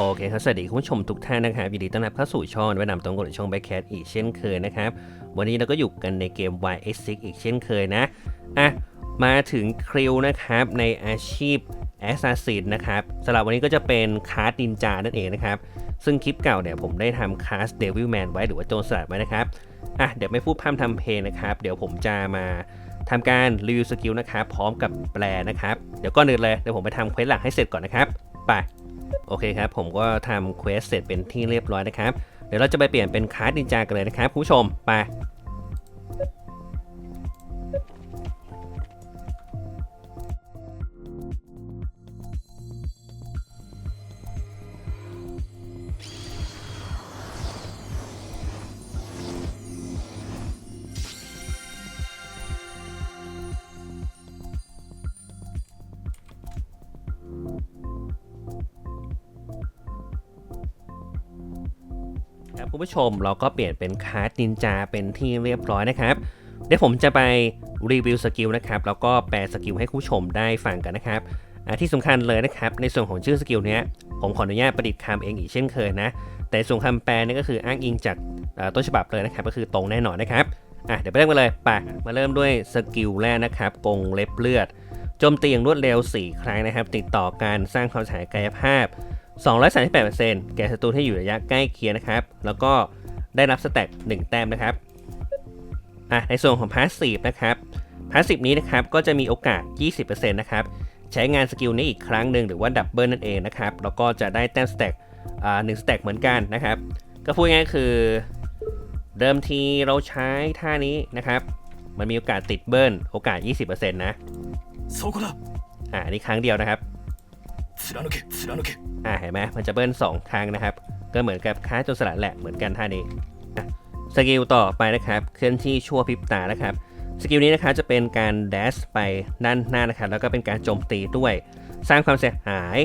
โอเคครับสวัสดีคุณผู้ชมทุกท่านนะครับยินดีต้อนรับเข้าสู่ช่องแนะนำตรงกดช่องแบ็คแคทอีกเช่นเคยนะครับ วันนี้เราก็อยู่กันในเกม YX6 อีกเช่นเคยนะอะมาถึงคริวนะครับในอาชีพแอสซัสซินนะครับสำหรับวันนี้ก็จะเป็นคาร์ดนินจานั่นเองนะครับ ซึ่งคลิปเก่าเนี่ยผมได้ทำคลาสเดวิลแมนไว้หรือว่าโจรสลัดไว้นะครับอะเดี๋ยวไม่พูดพร่ำทำเพลงนะครับ เดี๋ยวผมจะมาทำการรีวิวสกิลนะครับพร้อมกับแปลนะครับเดี๋ยวก่อนอื่นเลยเดี๋ยวผมไปทำเควสหลักให้เสร็จก่อนนะครับไป โอเคครับ ผมก็ทำเควสเสร็จเป็นที่เรียบร้อยนะครับ เดี๋ยวเราจะไปเปลี่ยนเป็นคาร์ดนินจากันเลยนะครับ ผู้ชมไป คุณผู้ชมเราก็เปลี่ยนเป็นคาร์ดนินจาเป็นที่เรียบร้อยนะครับ เดี๋ยวผมจะไปรีวิวสกิลนะครับแล้วก็แปลสกิลให้คุณผู้ชมได้ฟังกันนะครับที่สำคัญเลยนะครับ ในส่วนของชื่อสกิลเนี้ยผมขออนุญาตประดิษฐ์คำเองอีกเช่นเคยนะ แต่ส่วนคำแปลนี่ก็คืออ้างอิงจากต้นฉบับเลยนะครับ ก็คือตรงแน่นอนนะครับอะเดี๋ยวไปเริ่มกันเลยไปมาเริ่มด้วยสกิลแรกนะครับกงเล็บเลือดโจมตีอย่างรวดเร็ว 4 ครั้งนะครับ ติดต่อการสร้างความเสียหายกายภาพ 238%แก่ศัตรูที่อยู่ระยะใกล้เคียงนะครับ แล้วก็ได้รับสแต็ก1แต้มนะครับอะในส่วนของพาสซีฟนะครับพาสซีฟนี้นะครับก็จะมีโอกาส 20%นะครับใช้งานสกิลนี้อีกครั้งหนึ่งหรือว่าดับเบิลนั่นเองนะครับแล้วก็จะได้แต้มสแต็กอ่าหนึ่งสแต็กเหมือนกันนะครับ ก็พูดง่ายคือ เดิมทีเราใช้ท่านี้นะครับ มันมีโอกาสติดเบิลโอกาส 20%นะอ่าอันนี้ครั้งเดียวนะครับ อ่าเห็นไหมมันจะเบิ้ลสองครั้งนะครับ ก็เหมือนกับค้าโจรสลัดแหละเหมือนกันท่านี้อะสกิลต่อไปนะครับเคลื่อนที่ชั่วพริบตานะครับสกิลนี้นะครับจะเป็นการแดชไปด้านหน้านะครับแล้วก็เป็นการโจมตีด้วย สร้างความเสียหาย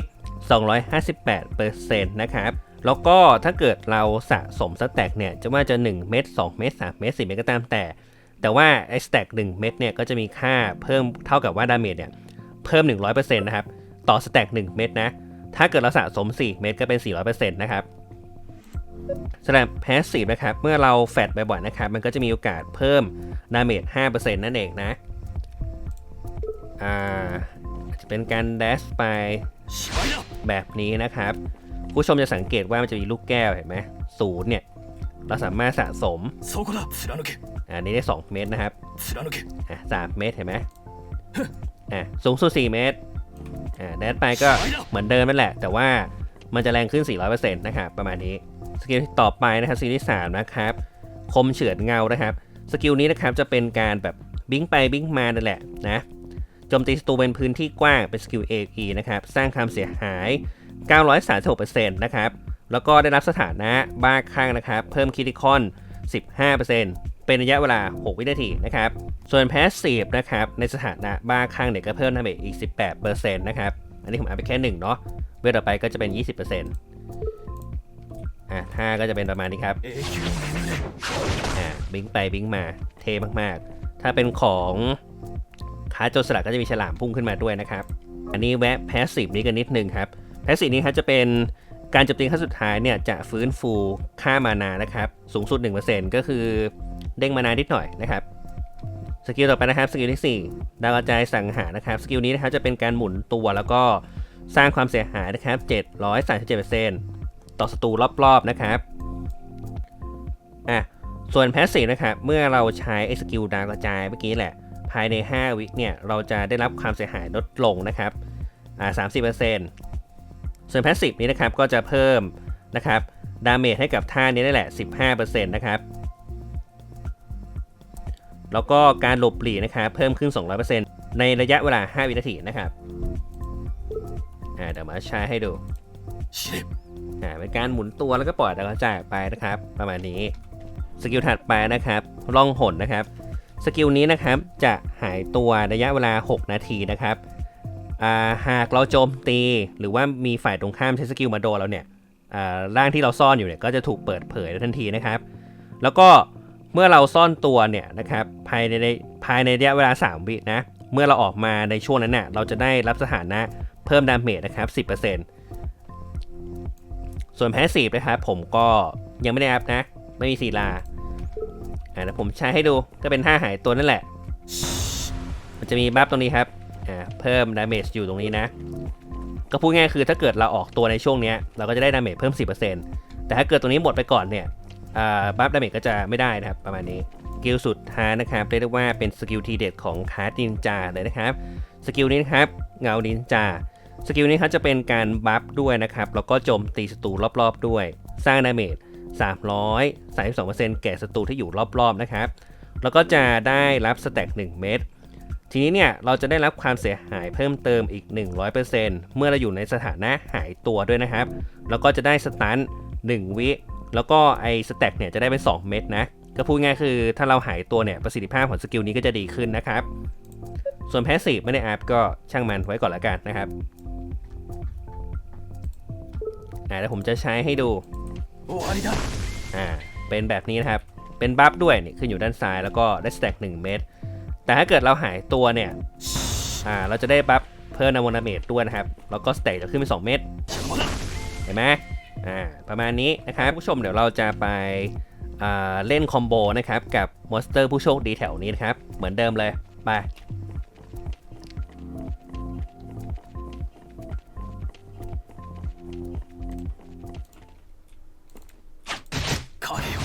258%นะครับแล้วก็ถ้าเกิดเราสะสมสแต็กเนี่ยจะว่าจะ 1 เม็ด2เม็ด3เม็ด4เม็ดก็ตามแต่ แต่ว่าไอ้สแต็ก1เม็ดเนี่ยก็จะมีค่าเพิ่มเท่ากับว่าดาเมจเนี่ยเพิ่ม 100%นะครับ ต่อสแต็ก1เม็ดนะ ถ้าเกิดเราสะสม 4 เม็ดก็เป็น 400%นะครับสำหรัแพสซีฟนะครับ เมื่อเราแฟดบ่อยๆนะครับ มันก็จะมีโอกาสเพิ่มดาเมจ5%นั่นเองนะ อ่าจะเป็นการเดสไปแบบนี้นะครับ ผู้ชมจะสังเกตว่ามันจะมีลูกแก้วเห็นไหมศูนย์เนี่ย เราสามารถสะสมอันนี้ได้ 2 เมตรนะครับสามเมตรเห็นไหมอะสูงสุด4เมตร อ่าแดดไปก็เหมือนเดิมนั่นแหละ แต่ว่ามันจะแรงขึ้น 400%นะครับประมาณนี้สกิลต่อไปนะครับซีรีส์3นะครับ คมเฉือนเงานะครับ สกิลนี้นะครับจะเป็นการแบบบิ้งไปบิ้งมานั่นแหละนะโจมตีศัตรูเป็นพื้นที่กว้างเป็นสกิล AE นะครับ สร้างความเสียหาย 936%นะครับ แล้วก็ได้รับสถานะบ้าคลั่งนะครับ เพิ่มคิติคอน 15% เป็นระยะเวลา 6 วินาทีนะครับ ส่วนแพสซีฟนะครับในสถานะบ้าคลั่งเนี่ยก็เพิ่มดาเมจอีก 18%นะครับ อันนี้ผมเอาไปแค่ 1 เนาะเวลต่อไปก็จะเป็น 20%อะท่าก็จะเป็นประมาณนี้ครับอะบิงไปบิงมาเท่มากๆ ถ้าเป็นของคาโจสลัดก็จะมีฉลามพุ่งขึ้นมาด้วยนะครับ อันนี้แวะแพสซีฟนี้กันนิดนึงครับแพสซีฟนี้ครับจะเป็นการจับตีครั้งสุดท้ายเนี่ยจะฟื้นฟูค่ามานานะครับสูงสุด 1%ก็คือ เด้งมานานนิดหน่อยนะครับสกิลต่อไปนะครับสกิลที่4ดาวกระจายสังหารนะครับสกิลนี้นะครับจะเป็นการหมุนตัวแล้วก็สร้างความเสียหายนะครับ737%ต่อศัตรูรอบๆนะครับอะส่วนแพสซีฟนะครับเมื่อเราใช้ไอ้สกิลดาวกระจายเมื่อกี้แหละ ภายใน 5 วิเนี่ยเราจะได้รับความเสียหายลดลงนะครับอ่า30%ส่วนแพสซีฟนี้นะครับก็จะเพิ่มนะครับดาเมจให้กับท่านี้ได้แหละ 15%นะครับ แล้วก็การหลบหลีกนะครับเพิ่มขึ้น 200%ในระยะเวลา 5 วินาทีนะครับอ่าเดี๋ยวมาใช้ให้ดู死ねอ่าเป็นการหมุนตัวแล้วก็ปล่อยดาวกระจายออกไปนะครับ ประมาณนี้สกิลถัดไปนะครับล่องหนนะครับสกิลนี้นะครับจะหายตัวระยะเวลา 6 นาทีนะครับอ่าหากเราโจมตีหรือว่ามีฝ่ายตรงข้ามใช้สกิลมาโดนเราเนี่ยอ่าร่างที่เราซ่อนอยู่เนี่ยก็จะถูกเปิดเผยทันทีนะครับ แล้วก็ เมื่อเราซ่อนตัวเนี่ยนะครับภายในภายในระยะเวลา 3 วินะเมื่อเราออกมาในช่วงนั้นน่ะเราจะได้รับสถานะเพิ่มดาเมจนะครับ 10%ส่วนแพสซีฟนะครับผมก็ยังไม่ได้อัพนะ ไม่มีศิลาอ่าเดี๋ยวผมใช้ให้ดูก็เป็นท่าหายตัวนั่นแหละ มันจะมีบัฟตรงนี้ครับอ่าเพิ่มดาเมจอยู่ตรงนี้นะ ก็พูดง่ายคือถ้าเกิดเราออกตัวในช่วงนี้เราก็จะได้ดาเมจเพิ่ม 10%แต่ถ้าเกิดตัวนี้หมดไปก่อนเนี่ย บัฟดาเมจก็จะไม่ได้นะครับประมาณนี้สกิลสุดท้ายนะครับเรียกได้ว่าเป็นสกิลทีเด็ดของคาร์ดนินจาเลยนะครับสกิลนี้นะครับเงานินจาสกิลนี้เขาจะเป็นการบัฟด้วยนะครับแล้วก็โจมตีศัตรูรอบๆด้วย สร้างดาเมจ332%แก่ศัตรูที่อยู่รอบๆนะครับแล้วก็จะได้รับสแต็ก1เม็ดทีนี้เนี่ยเราจะได้รับความเสียหายเพิ่มเติมอีก 100%เมื่อเราอยู่ในสถานะหายตัวด้วยนะครับ แล้วก็จะได้สตัน1วิ แล้วก็ไอ้สแต็กเนี่ยจะได้เป็น 2 เม็ดนะ ก็พูดง่ายคือถ้าเราหายตัวเนี่ยประสิทธิภาพของสกิลนี้ก็จะดีขึ้นนะครับ ส่วนแพสซีฟไม่ได้อัพก็ช่างมันไว้ก่อนละกันนะครับอ่าแล้วผมจะใช้ให้ดูอ่าเป็นแบบนี้นะครับ เป็นบัฟด้วยนี่ขึ้นอยู่ด้านซ้ายแล้วก็ได้สแต็ก1เม็ดแต่ถ้าเกิดเราหายตัวเนี่ยอ่าเราจะได้บัฟเพิ่มนามนาเมตด้วยนะครับ แล้วก็สเต็จจะขึ้นเป็น2เม็ดเห็นไหมอ่า ประมาณนี้นะครับผู้ชมเดี๋ยวเราจะไปอ่าเล่นคอมโบนะครับ กับมอนสเตอร์ผู้โชคดีแถวนี้นะครับ เหมือนเดิมเลย ไป 帰れよ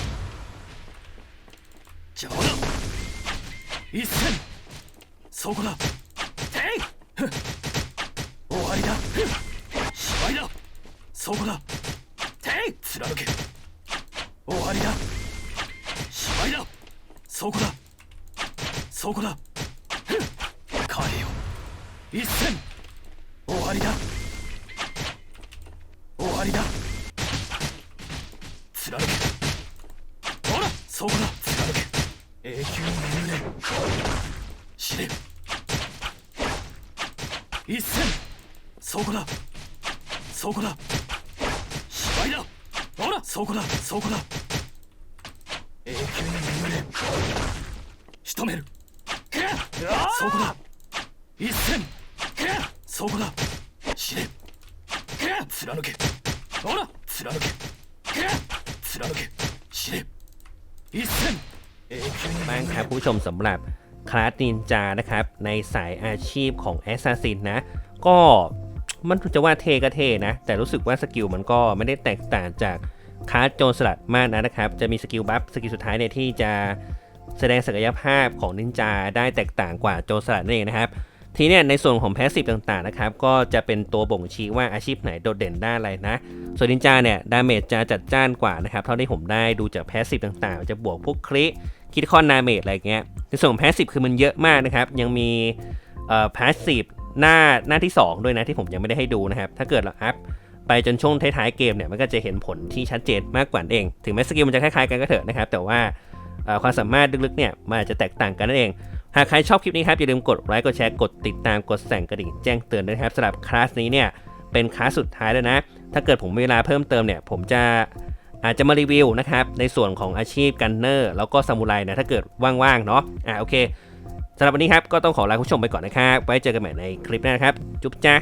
邪魔だ一戦そこだていふっ終わりだふっ芝居だそこだてい 貫け。終わりだ。芝居だ。そこだ。そこだ。帰れよ一戦。終わりだ。終わりだ。貫け。ほらそこだ。貫け。永久に眠れ。死ね。一戦。そこだ。そこだ。芝居だ。ほらそこだそこだ永久に眠れ仕留めるそこだ一戦そこだ死ね貫けほら貫け貫け死ね一戦永久に บ้าง 眠 ครับ れ ผู้ชมสำหรับคลาสนินจานะครับ ในสายอาชีพของแอสซัสซินนะ ก็ มันจะว่าเทก็เทนะ แต่รู้สึกว่าสกิลมันก็ไม่ได้แตกต่างจากคลาสโจรสลัดมากนะนะครับ จะมีสกิลบัฟสกิลสุดท้ายเนี่ยที่จะแสดงศักยภาพของนินจาได้แตกต่างกว่าโจรสลัดนั่นเองนะครับ ทีเนี้ยในส่วนของแพสซีฟต่างๆนะครับ ก็จะเป็นตัวบ่งชี้ว่าอาชีพไหนโดดเด่นด้านอะไรนะ ส่วนนินจาเนี่ยดาเมจจะจัดจ้านกว่านะครับ เท่าที่ผมได้ดูจากแพสซีฟต่างๆ จะบวกพวกคริคิดคอนนาเมจอะไรเงี้ยในส่วนของแพสซีฟคือมันเยอะมากนะครับ ยังมีเอ่อแพสซีฟ หน้าหน้าที่ 2 ด้วยนะที่ผมยังไม่ได้ให้ดูนะครับ ถ้าเกิดเราอัพไปจนช่วงท้ายๆเกมเนี่ยมันก็จะเห็นผลที่ชัดเจนมากกว่านั่นเอง ถึงแม้สกิลมันจะคล้ายๆกันก็เถอะนะครับ แต่ว่าความสามารถลึกๆเนี่ยมันอาจจะแตกต่างกันนั่นเอง หากใครชอบคลิปนี้ครับ อย่าลืมกดไลค์กดแชร์กดติดตามกดสั่งกระดิ่งแจ้งเตือนด้วยนะครับสำหรับคลาสนี้เนี่ยเป็นคลาสสุดท้ายแล้วนะ ถ้าเกิดผมเวลาเพิ่มเติมเนี่ย ผมจะอาจจะมารีวิวนะครับในส่วนของอาชีพกันเนอร์แล้วก็ซามูไรนะถ้าเกิดว่างๆเนาะอ่าโอเค สำหรับวันนี้ครับก็ต้องขอลาคุณผู้ชมไปก่อนนะครับ ไว้เจอกันใหม่ในคลิปหน้านะครับ จุ๊บจ้า